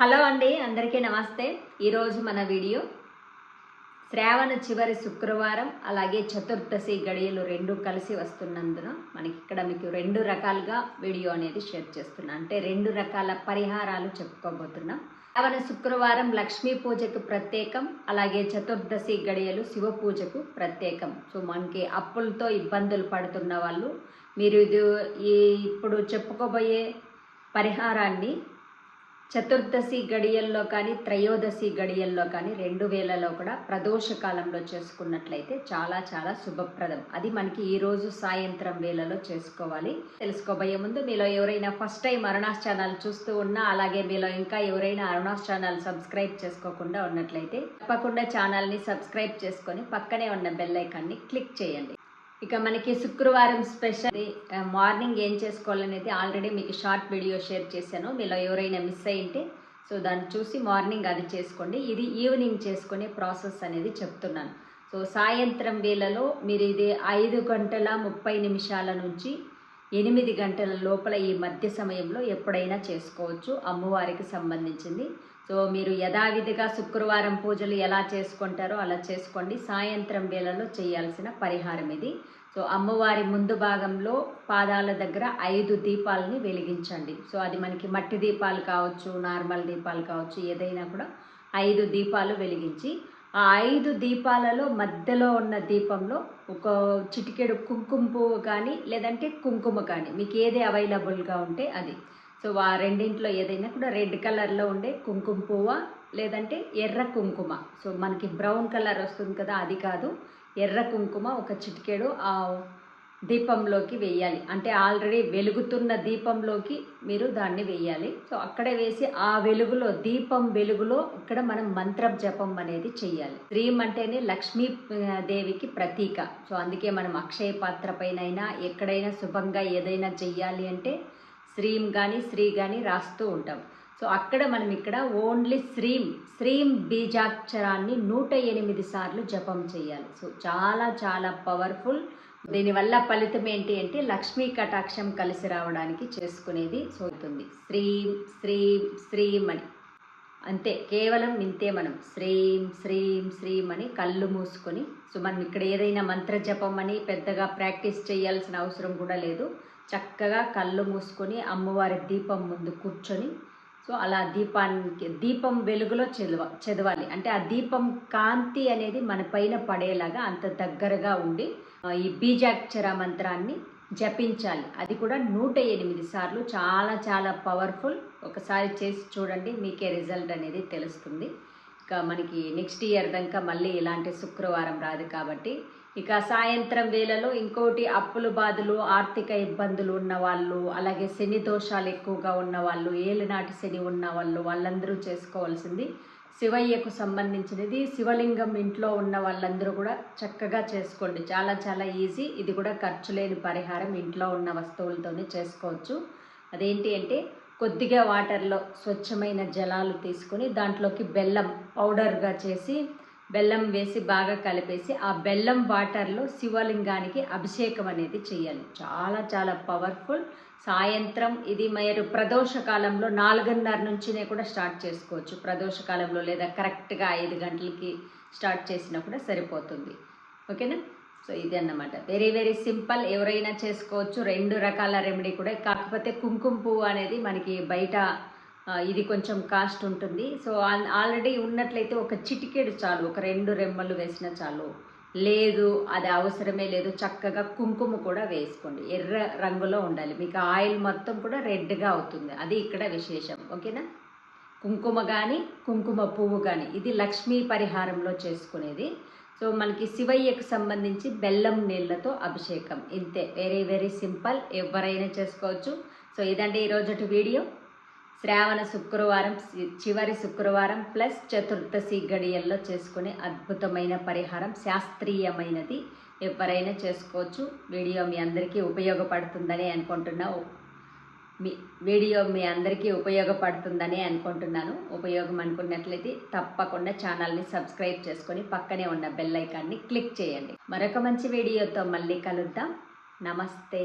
Hello అండి అందరికీ నమస్తే. ఈరోజు మన వీడియో శ్రావణ చివరి శుక్రవారం అలాగే చతుర్దశి గడియలు రెండు కలిసి వస్తున్నందున మనకి ఇక్కడ మీకు రెండు రకాలుగా వీడియో అనేది షేర్ చేస్తున్నా. అంటే రెండు రకాల పరిహారాలు చెప్పుకోబోతున్నాం. శ్రావణ శుక్రవారం లక్ష్మీ పూజకు ప్రత్యేకం అలాగే చతుర్దశి గడియలు శివ పూజకు ప్రత్యేకం. సో మనకి అప్పులతో ఇబ్బందులు పడుతున్న వాళ్ళు మీరు ఇది ఈ ఇప్పుడు చెప్పుకోబోయే పరిహారాన్ని చతుర్దశి గడియల్లో కానీ త్రయోదశి గడియల్లో కానీ రెండు వేలలో కూడా ప్రదోష కాలంలో చేసుకున్నట్లయితే చాలా చాలా శుభప్రదం. అది మనకి ఈరోజు సాయంత్రం వేళలో చేసుకోవాలి. తెలుసుకోబోయే ముందు మీలో ఎవరైనా ఫస్ట్ టైం అరుణాస్ ఛానల్ చూస్తూ ఉన్నా అలాగే మీలో ఇంకా ఎవరైనా అరుణాస్ ఛానల్ సబ్స్క్రైబ్ చేసుకోకుండా ఉన్నట్లయితే తప్పకుండా ఛానల్ని సబ్స్క్రైబ్ చేసుకొని పక్కనే ఉన్న బెల్ ఐకాన్ని క్లిక్ చేయండి. ఇక మనకి శుక్రవారం స్పెషల్ మార్నింగ్ ఏం చేసుకోవాలనేది ఆల్రెడీ మీకు షార్ట్ వీడియో షేర్ చేశాను. మీలో ఎవరైనా మిస్ అయింటే సో దాన్ని చూసి మార్నింగ్ అది చేసుకోండి. ఇది ఈవినింగ్ చేసుకునే ప్రాసెస్ అనేది చెప్తున్నాను. సో సాయంత్రం వేళలో మీరు ఇది ఐదు గంటల ముప్పై నిమిషాల నుంచి ఎనిమిది గంటల లోపల ఈ మధ్య సమయంలో ఎప్పుడైనా చేసుకోవచ్చు. అమ్మవారికి సంబంధించింది. సో మీరు యథావిధిగా శుక్రవారం పూజలు ఎలా చేసుకుంటారో అలా చేసుకోండి. సాయంత్రం వేళలో చేయాల్సిన పరిహారం ఇది. సో అమ్మవారి ముందు భాగంలో పాదాల దగ్గర ఐదు దీపాలని వెలిగించండి. సో అది మనకి మట్టి దీపాలు కావచ్చు నార్మల్ దీపాలు కావచ్చు ఏదైనా కూడా ఐదు దీపాలు వెలిగించి ఆ ఐదు దీపాలలో మధ్యలో ఉన్న దీపంలో ఒక చిటికెడు కుంకుమ పువ్వు కానీ లేదంటే కుంకుమ కానీ మీకు ఏది అవైలబుల్గా ఉంటే అది. సో ఆ రెండింట్లో ఏదైనా కూడా రెడ్ కలర్లో ఉండే కుంకుమ పువ్వ లేదంటే ఎర్ర కుంకుమ. సో మనకి బ్రౌన్ కలర్ వస్తుంది కదా అది కాదు. ఎర్ర కుంకుమ ఒక చిటికెడు ఆ దీపంలోకి వేయాలి. అంటే ఆల్రెడీ వెలుగుతున్న దీపంలోకి మీరు దాన్ని వేయాలి. సో అక్కడే వేసి ఆ వెలుగులో దీపం వెలుగులో ఇక్కడ మనం మంత్రం జపం అనేది చేయాలి శ్రీం అంటేనే లక్ష్మీ దేవికి ప్రతీక. సో అందుకే మనం అక్షయ పాత్ర పైనైనా అయినా ఎక్కడైనా శుభంగా ఏదైనా చెయ్యాలి అంటే శ్రీం కానీ శ్రీ కానీ రాస్తూ ఉంటాం. సో అక్కడ మనం ఇక్కడ ఓన్లీ శ్రీం శ్రీం బీజాక్షరాన్ని నూట ఎనిమిది సార్లు జపం చేయాలి. సో చాలా చాలా పవర్ఫుల్. దీనివల్ల ఫలితం ఏంటి అంటే లక్ష్మీ కటాక్షం కలిసి రావడానికి చేసుకునేది సోతుంది. శ్రీం శ్రీం శ్రీం అని. అంతే కేవలం ఇంతే మనం. శ్రీం శ్రీం శ్రీం అని కళ్ళు మూసుకొని సో మనం ఇక్కడ ఏదైనా మంత్ర జపం అని పెద్దగా ప్రాక్టీస్ చేయాల్సిన అవసరం కూడా లేదు. చక్కగా కళ్ళు మూసుకొని అమ్మవారి దీపం ముందు కూర్చొని సో అలా దీపానికి దీపం వెలుగులో చదవ చదవాలి. అంటే ఆ దీపం కాంతి అనేది మన పైన పడేలాగా అంత దగ్గరగా ఉండి ఈ బీజాక్షర మంత్రాన్ని జపించాలి. అది కూడా నూట ఎనిమిది సార్లు చాలా చాలా పవర్ఫుల్. ఒకసారి చేసి చూడండి మీకే రిజల్ట్ అనేది తెలుస్తుంది. ఇంకా మనకి నెక్స్ట్ ఇయర్ దాకా మళ్ళీ ఇలాంటి శుక్రవారం రాదు కాబట్టి ఇక సాయంత్రం వేళలో ఇంకోటి అప్పులు బాధలు ఆర్థిక ఇబ్బందులు ఉన్న వాళ్ళు అలాగే శని దోషాలు ఎక్కువగా ఉన్న వాళ్ళు ఏలినాటి శని ఉన్న వాళ్ళు వాళ్ళందరూ చేసుకోవాల్సింది. శివయ్యకు సంబంధించినది. శివలింగం ఇంట్లో ఉన్న వాళ్ళందరూ కూడా చక్కగా చేసుకోండి. చాలా చాలా ఈజీ. ఇది కూడా ఖర్చు లేని పరిహారం. ఇంట్లో ఉన్న వస్తువులతోనే చేసుకోవచ్చు. అదేంటి అంటే కొద్దిగా వాటర్లో స్వచ్ఛమైన జలాలు తీసుకొని దాంట్లోకి బెల్లం పౌడర్గా చేసి బెల్లం వేసి బాగా కలిపేసి ఆ బెల్లం వాటర్లో శివలింగానికి అభిషేకం అనేది చేయాలి. చాలా చాలా పవర్ఫుల్. సాయంత్రం ఇది మీరు ప్రదోష కాలంలో నాలుగున్నర నుంచినే కూడా స్టార్ట్ చేసుకోవచ్చు. ప్రదోష కాలంలో లేదా కరెక్ట్గా ఐదు గంటలకి స్టార్ట్ చేసినా కూడా సరిపోతుంది. ఓకేనా? సో ఇది అన్నమాట. Very very simple. ఎవరైనా చేసుకోవచ్చు. రెండు రకాల రెమెడీ కూడా. కాకపోతే కుంకుమ పువ్వు అనేది మనకి బయట ఇది కొంచెం కాస్ట్ ఉంటుంది. సో ఆల్రెడీ ఉన్నట్లయితే ఒక చిటికెడు చాలు ఒక రెండు రెమ్మలు వేసిన చాలు. లేదు అది అవసరమే లేదు చక్కగా కుంకుమ కూడా వేసుకోండి. ఎర్ర రంగులో ఉండాలి. మీకు ఆయిల్ మొత్తం కూడా రెడ్గా అవుతుంది. అది ఇక్కడ విశేషం. ఓకేనా? కుంకుమ కానీ కుంకుమ పువ్వు కానీ ఇది లక్ష్మీ పరిహారంలో చేసుకునేది. సో మనకి శివయ్యకు సంబంధించి బెల్లం నీళ్ళతో అభిషేకం. ఇంతే. Very very simple. ఎవరైనా చేసుకోవచ్చు. సో ఇదండి ఈరోజు వీడియో. శ్రావణ శుక్రవారం చివరి శుక్రవారం ప్లస్ చతుర్దశి గడియల్లో చేసుకునే అద్భుతమైన పరిహారం శాస్త్రీయమైనది. ఎవరైనా చేసుకోవచ్చు. వీడియో మీ అందరికీ ఉపయోగపడుతుందని అనుకుంటున్నా మీ వీడియో మీ అందరికీ ఉపయోగపడుతుందని అనుకుంటున్నాను. ఉపయోగం అనుకున్నట్లయితే తప్పకుండా ఛానల్ని సబ్స్క్రైబ్ చేసుకొని పక్కనే ఉన్న బెల్ ఐకాన్ని క్లిక్ చేయండి. మరొక మంచి వీడియోతో మళ్ళీ కలుద్దాం. నమస్తే.